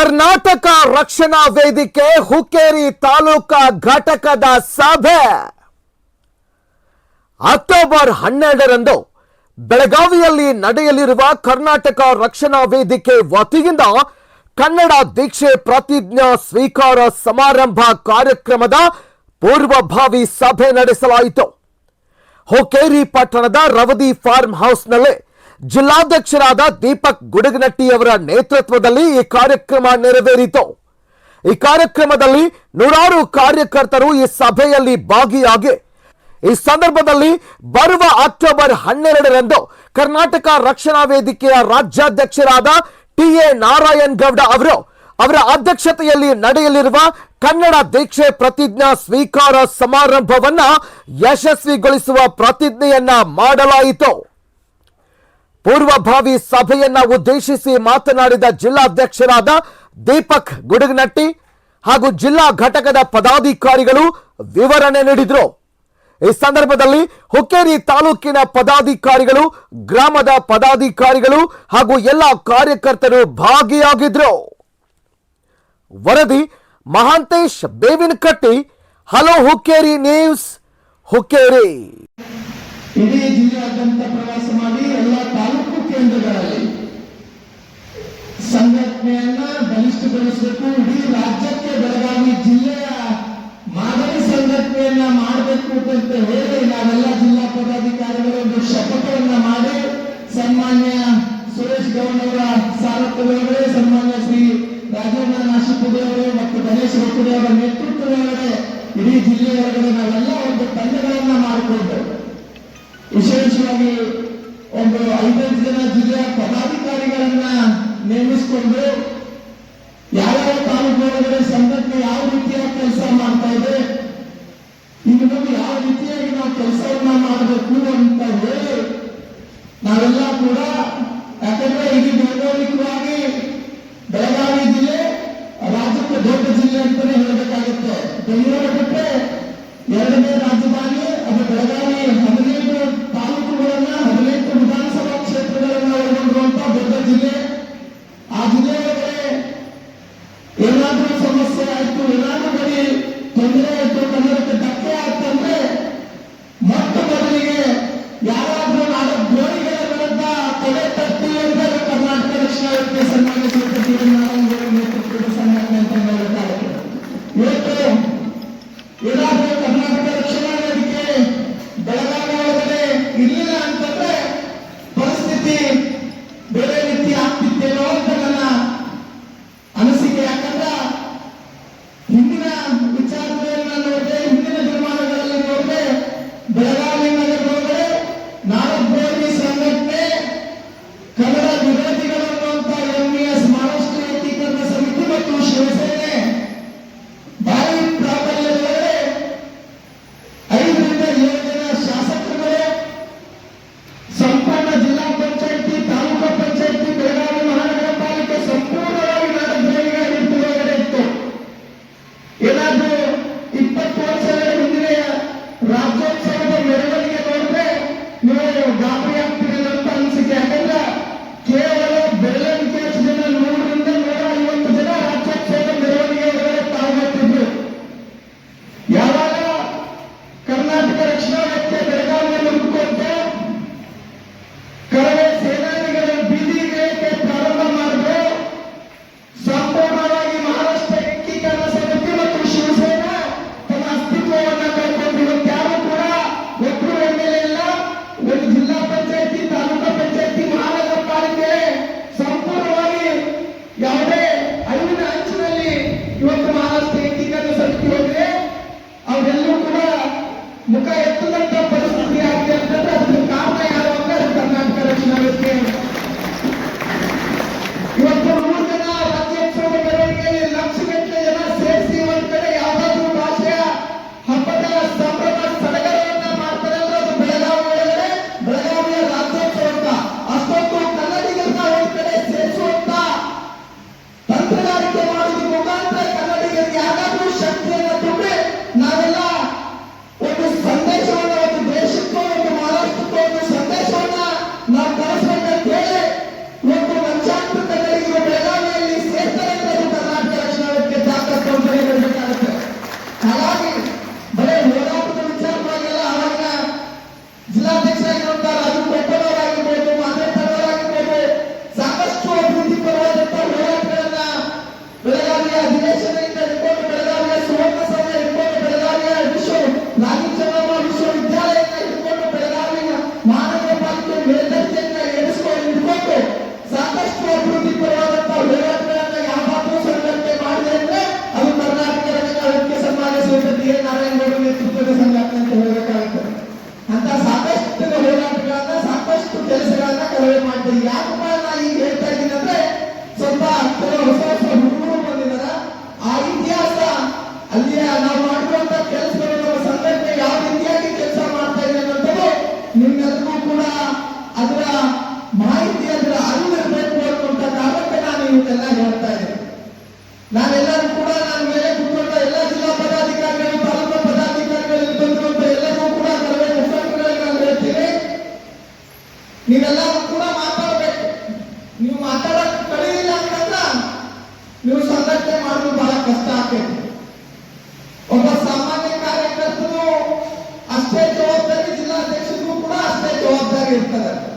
ಕರ್ನಾಟಕ ರಕ್ಷಣಾ ವೇದಿಕೆ ಹುಕ್ಕೇರಿ ತಾಲೂಕಾ ಘಟಕದ ಸಭೆ. ಅಕ್ಟೋಬರ್ ಹನ್ನೆರಡರಂದು ಬೆಳಗಾವಿಯಲ್ಲಿ ನಡೆಯಲಿರುವ ಕರ್ನಾಟಕ ರಕ್ಷಣಾ ವೇದಿಕೆ ವತಿಯಿಂದ ಕನ್ನಡ ದೀಕ್ಷೆ ಪ್ರತಿಜ್ಞಾ ಸ್ವೀಕಾರ ಸಮಾರಂಭ ಕಾರ್ಯಕ್ರಮದ ಪೂರ್ವಭಾವಿ ಸಭೆ ನಡೆಸಲಾಯಿತು. ಹುಕ್ಕೇರಿ ಪಟ್ಟಣದ ರವದಿ ಫಾರ್ಮ್ ಹೌಸ್ನಲ್ಲಿ ಜಿಲ್ಲಾಧ್ಯಕ್ಷರಾದ ದೀಪಕ್ ಗುಡಗನಟ್ಟಿ ಅವರ ನೇತೃತ್ವದಲ್ಲಿ ಈ ಕಾರ್ಯಕ್ರಮ ನೆರವೇರಿತು. ಈ ಕಾರ್ಯಕ್ರಮದಲ್ಲಿ ನೂರಾರು ಕಾರ್ಯಕರ್ತರು ಈ ಸಭೆಯಲ್ಲಿ ಭಾಗಿಯಾಗಿ, ಈ ಸಂದರ್ಭದಲ್ಲಿ ಬರುವ ಅಕ್ಟೋಬರ್ ಹನ್ನೆರಡರಂದು ಕರ್ನಾಟಕ ರಕ್ಷಣಾ ವೇದಿಕೆಯ ರಾಜ್ಯಾಧ್ಯಕ್ಷರಾದ ಟಿ ಎ ನಾರಾಯಣ್ ಗೌಡ ಅವರು ಅವರ ಅಧ್ಯಕ್ಷತೆಯಲ್ಲಿ ನಡೆಯಲಿರುವ ಕನ್ನಡ ದೀಕ್ಷೆ ಪ್ರತಿಜ್ಞಾ ಸ್ವೀಕಾರ ಸಮಾರಂಭವನ್ನ ಯಶಸ್ವಿಗೊಳಿಸುವ ಪ್ರತಿಜ್ಞೆಯನ್ನ ಮಾಡಲಾಯಿತು. ಪೂರ್ವಭಾವಿ ಸಭೆಯನ್ನ ಉದ್ದೇಶಿಸಿ ಮಾತನಾಡಿದ ಜಿಲ್ಲಾಧ್ಯಕ್ಷರಾದ ದೀಪಕ್ ಗುಡಗನಟ್ಟಿ ಹಾಗೂ ಜಿಲ್ಲಾ ಘಟಕದ ಪದಾಧಿಕಾರಿಗಳು ವಿವರಣೆ ನೀಡಿದರು. ಈ ಸಂದರ್ಭದಲ್ಲಿ ಹುಕ್ಕೇರಿ ತಾಲೂಕಿನ ಪದಾಧಿಕಾರಿಗಳು, ಗ್ರಾಮದ ಪದಾಧಿಕಾರಿಗಳು ಹಾಗೂ ಎಲ್ಲ ಕಾರ್ಯಕರ್ತರು ಭಾಗಿಯಾಗಿದ್ರು. ವರದಿ ಮಹಾಂತೇಶ್ ಬೇವಿನಕಟ್ಟಿ, ಹಲೋ ಹುಕ್ಕೇರಿ ನ್ಯೂಸ್, ಹುಕ್ಕೇರಿ. ಸಂಘಟನೆಯನ್ನ ಬಲಿಷ್ಠಗೊಳಿಸಬೇಕು. ಇಡೀ ರಾಜ್ಯಕ್ಕೆ ಬೆಳಗಾವಿ ಜಿಲ್ಲೆಯ ಮಾದರಿ ಸಂಘಟನೆಯನ್ನ ಮಾಡಬೇಕು ಅಂತ ಹೇಳಿ ನಾವೆಲ್ಲ ಜಿಲ್ಲಾ ಪದಾಧಿಕಾರಿಗಳು ಒಂದು ಶಪಥವನ್ನ ಮಾಡಿ ಸನ್ಮಾನ್ಯ ಸುರೇಶ್ ಗೌಡ್ ಅವರ ಸಾರಥ್ಯದೊಳಗಡೆ, ಸನ್ಮಾನ್ಯ ಶ್ರೀ ರಾಜೇಂದ್ರ ನಾಶಿಪುಡಿ ಅವರು ಮತ್ತು ಗಣೇಶ್ ರೊಕ್ಕುಡಿ ಅವರ ನೇತೃತ್ವದೊಳಗಡೆ, ಇಡೀ ಜಿಲ್ಲೆಯೊಳಗಡೆ ನಾವೆಲ್ಲ ಒಂದು ತಂಡಗಳನ್ನ ಮಾಡಿಕೊಂಡು ವಿಶೇಷವಾಗಿ ಐದೈದು ಜನ ಜಿಲ್ಲೆಯ ಪದಾಧಿಕಾರಿಗಳನ್ನ ನೇಮಿಸಿಕೊಂಡು ಯಾವ್ಯಾವ ತಾಲೂಕು ಒಳಗಡೆ ಸಂಘಟನೆ ಯಾವ ರೀತಿಯ ಕೆಲಸ ಮಾಡ್ತಾ ಇದೆ ಇನ್ನು ಮುಂದೆ ಯಾವ ರೀತಿಯಾಗಿ ನಾವು ಕೆಲಸವನ್ನ ಮಾಡಬೇಕು ಅಂತ ಹೇಳಿ ನಾವೆಲ್ಲ ಕೂಡ, ಯಾಕಂದ್ರೆ ಇದು ಭೌಗೋಳಿಕವಾಗಿ ಬೆಳಗಾವಿ ಜಿಲ್ಲೆ ರಾಜ್ಯಕ್ಕೆ ದೊಡ್ಡ ಜಿಲ್ಲೆ ಅಂತಾನೆ ಹೇಳಬೇಕಾಗುತ್ತೆ. ಬೆಂಗಳೂರು ಬಿಟ್ಟರೆ ಎರಡನೇ ರಾಜಧಾನಿ, ಅದು ಬೆಳಗಾವಿ. ರೈತರ ಸಂಘಟನೆ ಅಂತ ಹೇಳಬೇಕಾಗುತ್ತದೆ ಅಂತ ಸಾಕಷ್ಟು ಹೋರಾಟಗಳನ್ನ ಸಾಕಷ್ಟು ಕೆಲಸಗಳನ್ನ ಕಡಿಮೆ ಮಾಡ್ತೀವಿ ಯಾಕಪ್ಪ ನಾ ಈಗ ಹೇಳ್ತಾ ಇದ್ದೀನಿ ಅಂದ್ರೆ, ಸ್ವಲ್ಪ ಕೆಲವು ಹೊಸ ಹೊಸ ಹುಡುಗರು ಬಂದಿದಾರ ಆ ಇತಿಹಾಸ, ಅಲ್ಲಿ ನಾವು ಮಾಡಿರುವಂತ ಕೆಲಸಗಳು ಸಂಘಟನೆ ಯಾವ ರೀತಿಯಾಗಿ ಕೆಲಸ ಮಾಡ್ತಾ ಇದೆ ಅನ್ನೋದು ನಿಮ್ಮೆಲ್ಲರಿಗೂ ಕೂಡ ಅದರ ಮಾಹಿತಿ, ಅದರ ಅರಿವು ಇರಬೇಕು ಅನ್ನುವಂತ ಕಾರಣಕ್ಕೆ ನಾನು ಇವನ್ನೆಲ್ಲ ಹೇಳ್ತಾ ಇದ್ದೀನಿ. ನಾವೆಲ್ಲರೂ ಕೂಡ estará.